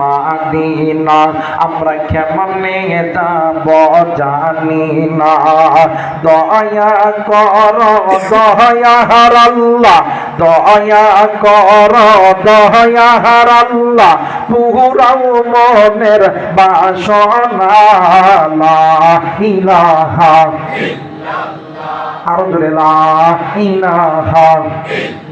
মাদিনা, আমরা কেমনে যাব জানি না। দয়া কর দয়ার আল্লাহ, দয়া কর দয়ার আল্লাহ, পুরাও মনের বাসনা ইলাহা আরও জোরে লা ইলাহা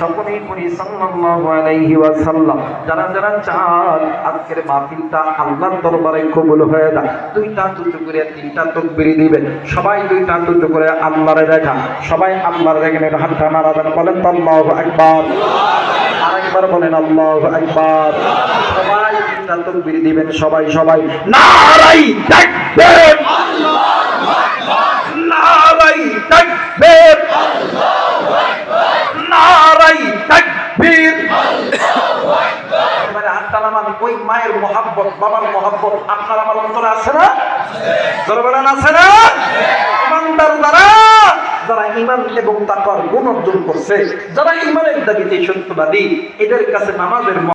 সকলেই পড়ি সাল্লাল্লাহু আলাইহি ওয়াসাল্লাম। যারা যারা চান আজকের মাহফিলটা আল্লাহর দরবারে কবুল হয়ে যায় দুইটা দুটো করে তিনটা তাকবীর দিবেন। সবাই দুইটা দুটো করে আল্লাহরে দেখা সবাই আল্লাহর দেখেন হাতটা নাড়া বলেন আল্লাহু আকবার। আরেকবার বলেন আল্লাহু আকবার। সবাই দুইটা তাকবীর দিবেন। সবাই সবাই তাকবীর নারাই তাকবীর নারাই তাকবীর নামান ওই মায়ের মহাব্বত, বাবার মহাব্বত আপনার আমার অন্তরে আছে না? জোরে আছে না? ইমানদার দ্বারা যারা ইমান এবং গুণ করছে, যারা ইমানের দাবিতে সত্যবাদী, এদের কাছে নামাজের